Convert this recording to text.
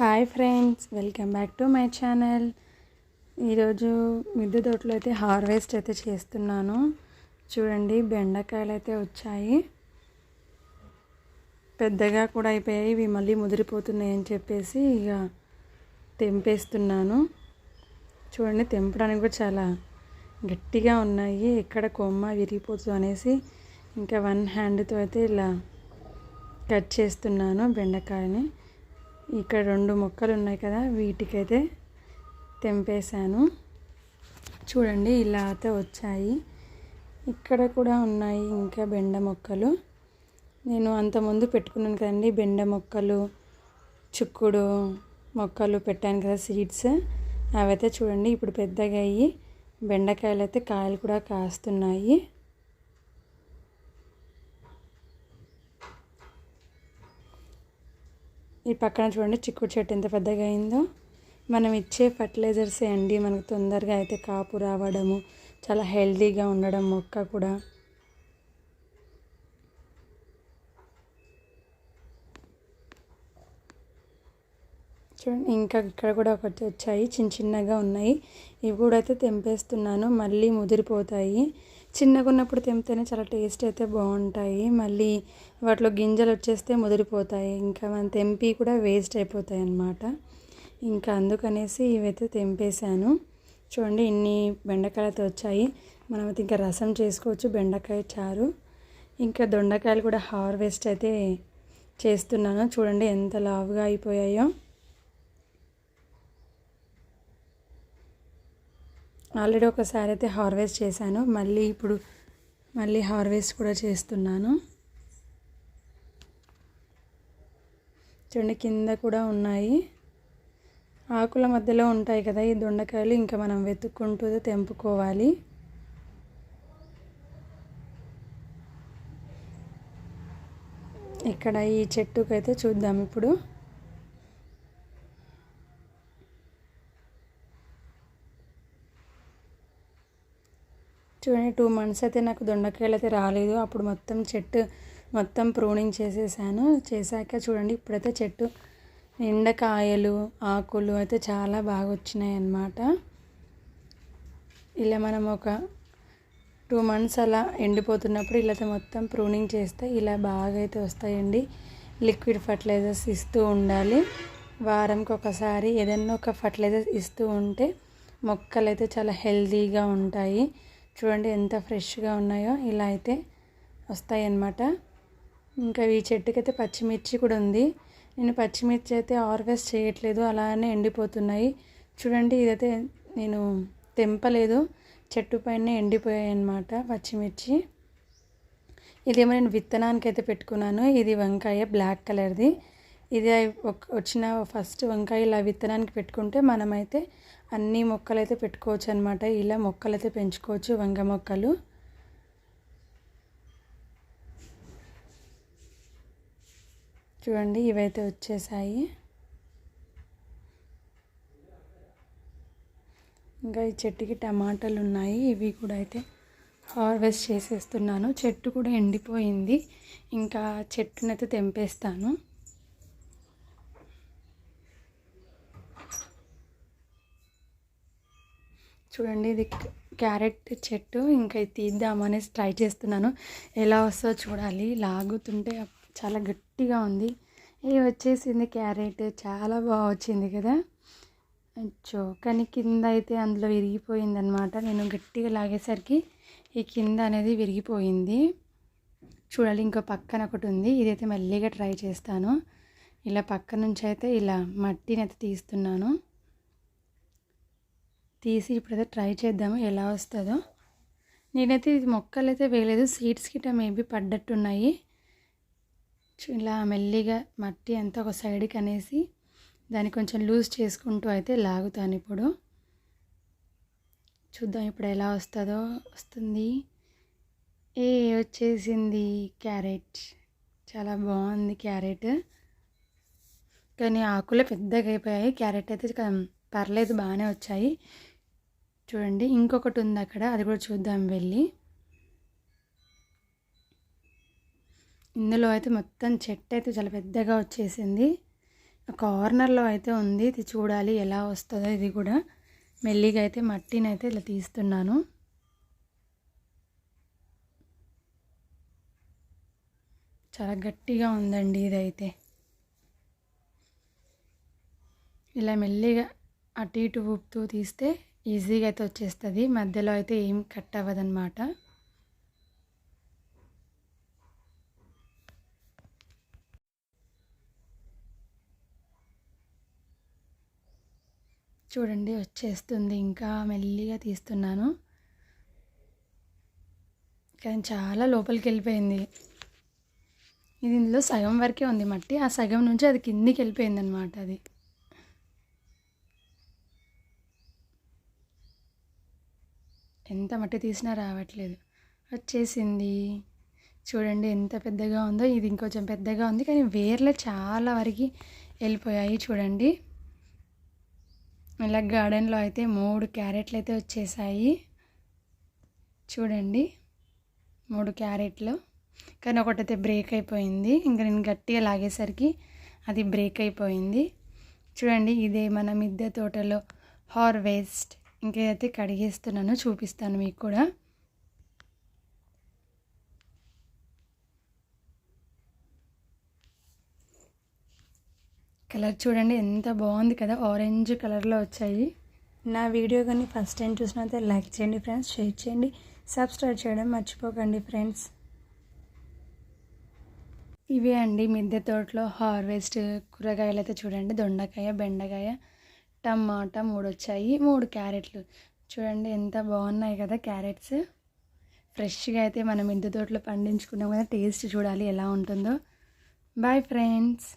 Hi friends welcome back to my channel. ఈరోజు మిద్దె తోటలో అయితే హార్వెస్ట్ అయితే చేస్తున్నాను. చూడండి బెండకాయలు అయితే వచ్చాయి. పెద్దగా కూడా అయిపోయాయి ఇవి మళ్ళీ ముదిరిపోతున్నాయి అని చెప్పేసి ఇక తెంపేస్తున్నాను. చూడండి తెంపడానికి కూడా చాలా గట్టిగా ఉన్నాయి. ఎక్కడ కొమ్మ విరిగిపోతుంది అనేసి ఇంకా వన్ హ్యాండ్తో అయితే ఇలా కట్ చేస్తున్నాను బెండకాయని. ఇక్కడ రెండు మొక్కలు ఉన్నాయి కదా వీటికైతే తెంపేశాను. చూడండి ఇలా అయితే వచ్చాయి. ఇక్కడ కూడా ఉన్నాయి ఇంకా బెండ మొక్కలు. నేను అంతకుముందు పెట్టుకున్నాను కదండి బెండ మొక్కలు చిక్కుడు మొక్కలు పెట్టాను కదా సీడ్స్. అవైతే చూడండి ఇప్పుడు పెద్దగా అయ్యి బెండకాయలు అయితే కాయలు కూడా కాస్తున్నాయి. ఈ పక్కన చూడండి చిక్కుడు చెట్టు ఎంత పెద్దగా అయిందో. మనం ఇచ్చే ఫర్టిలైజర్సే అండి మనకు తొందరగా అయితే కాపు రావడము చాలా హెల్తీగా ఉండడం మొక్క కూడా. చూడండి ఇంకా ఇక్కడ కూడా ఒకటి వచ్చాయి చిన్న చిన్నగా ఉన్నాయి. ఇవి కూడా అయితే తెంపేస్తున్నాను మళ్ళీ ముదిరిపోతాయి. చిన్నగా ఉన్నప్పుడు తెంపితేనే చాలా టేస్ట్ అయితే బాగుంటాయి. మళ్ళీ వాటిలో గింజలు వచ్చేస్తే ముదిరిపోతాయి. ఇంకా మనం తెంపి కూడా వేస్ట్ అయిపోతాయి అన్నమాట. ఇంకా అందుకనేసి ఇవైతే తెంపేశాను. చూడండి ఇన్ని బెండకాయలతో వచ్చాయి. మనం అయితే ఇంకా రసం చేసుకోవచ్చు బెండకాయ చారు. ఇంకా దొండకాయలు కూడా హార్వెస్ట్ అయితే చేస్తున్నాను. చూడండి ఎంత లావుగా అయిపోయాయో. ఆల్రెడీ ఒకసారి అయితే హార్వెస్ట్ చేశాను. మళ్ళీ ఇప్పుడు మళ్ళీ హార్వెస్ట్ కూడా చేస్తున్నాను. చూడండి కింద కూడా ఉన్నాయి. ఆకుల మధ్యలో ఉంటాయి కదా ఈ దొండకాయలు. ఇంకా మనం వెతుక్కుంటూ తెంపుకోవాలి. ఇక్కడ ఈ చెట్టుకైతే చూద్దాం ఇప్పుడు చూడండి టూ మంత్స్ అయితే నాకు దొండకాయలు అయితే రాలేదు. అప్పుడు మొత్తం చెట్టు మొత్తం ప్రూనింగ్ చేసేసాను. చేశాక చూడండి ఇప్పుడైతే చెట్టు ఎండకాయలు ఆకులు అయితే చాలా బాగా వచ్చినాయి అన్నమాట. ఇలా మనం ఒక టూ మంత్స్ అలా ఎండిపోతున్నప్పుడు ఇలా మొత్తం ప్రూనింగ్ చేస్తే ఇలా బాగా అయితే వస్తాయండి. లిక్విడ్ ఫర్టిలైజర్స్ ఇస్తూ ఉండాలి. వారంకి ఒకసారి ఏదైనా ఒక ఫర్టిలైజర్స్ ఇస్తూ ఉంటే మొక్కలు అయితే చాలా హెల్తీగా ఉంటాయి. చూడండి ఎంత ఫ్రెష్గా ఉన్నాయో. ఇలా అయితే వస్తాయి అన్నమాట ఇంకా ఈ చెట్టుకైతే పచ్చిమిర్చి కూడా ఉంది. నేను పచ్చిమిర్చి అయితే హార్వెస్ట్ చేయట్లేదు అలానే ఎండిపోతున్నాయి. చూడండి ఇదైతే నేను తెంపలేదు చెట్టు పైన ఎండిపోయాయి అన్నమాట పచ్చిమిర్చి. ఇదేమో నేను విత్తనానికి అయితే పెట్టుకున్నాను. ఇది వంకాయ బ్లాక్ కలర్ది. ఇది వచ్చిన ఫస్ట్ వంకాయ ఇలా విత్తనానికి పెట్టుకుంటే మనమైతే అన్ని మొక్కలు అయితే పెట్టుకోవచ్చు అనమాట ఇలా మొక్కలు అయితే పెంచుకోవచ్చు వంగ మొక్కలు. చూడండి ఇవైతే వచ్చేసాయి. ఇంకా ఈ చెట్టుకి టమాటాలు ఉన్నాయి. ఇవి కూడా అయితే హార్వెస్ట్ చేసేస్తున్నాను. చెట్టు కూడా ఎండిపోయింది. ఇంకా చెట్టునైతే తెంపేస్తాను. చూడండి ఇది క్యారెట్ చెట్టు. ఇంకా ఇది తీద్దామనేసి ట్రై చేస్తున్నాను. ఎలా వస్తుందో చూడాలి. లాగుతుంటే చాలా గట్టిగా ఉంది. ఇది వచ్చేసింది క్యారెట్. చాలా బాగా వచ్చింది కదా. అచ్చో! కానీ కింద అయితే అందులో విరిగిపోయింది అనమాట నేను గట్టిగా లాగేసరికి ఈ కింద అనేది విరిగిపోయింది. చూడాలి ఇంకో పక్కన ఒకటి ఉంది. ఇదైతే మెల్లిగా ట్రై చేస్తాను. ఇలా పక్క నుంచి అయితే ఇలా మట్టిని అయితే తీస్తున్నాను. తీసి ఇప్పుడైతే ట్రై చేద్దాము ఎలా వస్తుందో. నేనైతే ఇది మొక్కలు అయితే వేయలేదు సీడ్స్ గిట్ట మేబీ పడ్డట్టున్నాయి. ఇలా మెల్లిగా మట్టి అంతా ఒక సైడ్కి అనేసి దాన్ని కొంచెం లూజ్ చేసుకుంటూ అయితే లాగుతాను ఇప్పుడు. చూద్దాం ఇప్పుడు ఎలా వస్తుందో వస్తుంది. ఏ వచ్చేసింది క్యారెట్. చాలా బాగుంది క్యారెట్. కానీ ఆకులే పెద్దగా అయిపోయాయి. క్యారెట్ అయితే పర్లేదు బాగానే వచ్చాయి. చూడండి ఇంకొకటి ఉంది అక్కడ అది కూడా చూద్దాం వెళ్ళి. ఇందులో అయితే మొత్తం చెట్టు అయితే చాలా పెద్దగా వచ్చేసింది. కార్నర్లో అయితే ఉంది ఇది చూడాలి ఎలా వస్తుందో ఇది కూడా. మెల్లిగా అయితే మట్టిని అయితే ఇలా తీస్తున్నాను. చాలా గట్టిగా ఉందండి ఇదైతే. ఇలా మెల్లిగా అటు ఇటు ఊపుతూ తీస్తే ఈజీగా అయితే వచ్చేస్తుంది. మధ్యలో అయితే ఏం కట్ అవ్వదన్నమాట. చూడండి వచ్చేస్తుంది. ఇంకా మెల్లిగా తీస్తున్నాను. కానీ చాలా లోపలికి వెళ్ళిపోయింది. ఇది ఇందులో సగం వరకే ఉంది మట్టి. ఆ సగం నుంచి అది కిందికి వెళ్ళిపోయింది అనమాట అది. ఎంత మట్టి తీసినా రావట్లేదు. వచ్చేసింది. చూడండి ఎంత పెద్దగా ఉందో ఇది ఇంకొంచెం పెద్దగా ఉంది కానీ వేర్లు చాలా వరకు వెళ్ళిపోయాయి చూడండి. ఇలా గార్డెన్లో అయితే మూడు క్యారెట్లు అయితే వచ్చేసాయి. చూడండి మూడు క్యారెట్లు. కానీ ఒకటైతే బ్రేక్ అయిపోయింది. ఇంకా నేను గట్టిగా లాగేసరికి అది బ్రేక్ అయిపోయింది. చూడండి ఇదే మన మిద్దె తోటలో హార్వెస్ట్ ఇంకైతే కడిగేస్తున్నాను చూపిస్తాను మీకు కూడా. కలర్ చూడండి ఎంత బాగుంది కదా. ఆరెంజ్ కలర్లో వచ్చాయి. నా వీడియో కానీ ఫస్ట్ టైం చూసినైతే లైక్ చేయండి ఫ్రెండ్స్ షేర్ చేయండి. సబ్స్క్రైబ్ చేయడం మర్చిపోకండి ఫ్రెండ్స్. ఇవే అండి మిద్దె తోటలో హార్వెస్ట్ కూరగాయలు అయితే చూడండి దొండకాయ బెండకాయ. టమాటా మూడు వచ్చాయి మూడు క్యారెట్లు. చూడండి ఎంత బాగున్నాయి కదా క్యారెట్స్. ఫ్రెష్గా అయితే మనం మిద్దె తోటలో పండించుకున్నాం కదా టేస్ట్ చూడాలి ఎలా ఉంటుందో. Bye friends.